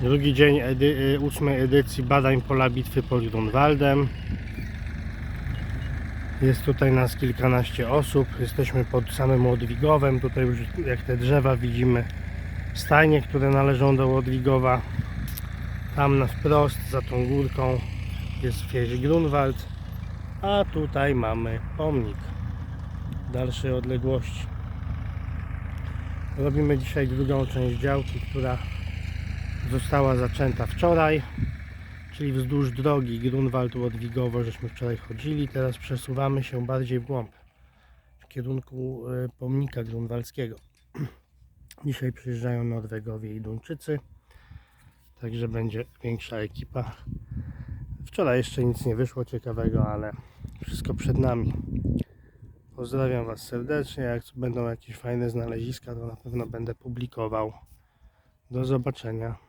Drugi dzień edy, y, ósmej edycji badań pola bitwy pod Grunwaldem. Jest tutaj nas kilkanaście osób. Jesteśmy pod samym Łodwigowem. Tutaj już jak te drzewa widzimy stajnie, które należą do Łodwigowa. Tam na wprost za tą górką jest wieś Grunwald. A tutaj mamy pomnik dalszej odległości. Robimy dzisiaj drugą część działki, która została zaczęta wczoraj, czyli wzdłuż drogi Grunwald-Łodwigowo, żeśmy wczoraj chodzili. Teraz przesuwamy się bardziej w głąb, w kierunku e, pomnika grunwaldzkiego. Dzisiaj przyjeżdżają Norwegowie i Duńczycy, także będzie większa ekipa. Wczoraj jeszcze nic nie wyszło ciekawego, ale wszystko przed nami. Pozdrawiam Was serdecznie. Jak będą jakieś fajne znaleziska, to na pewno będę publikował. Do zobaczenia.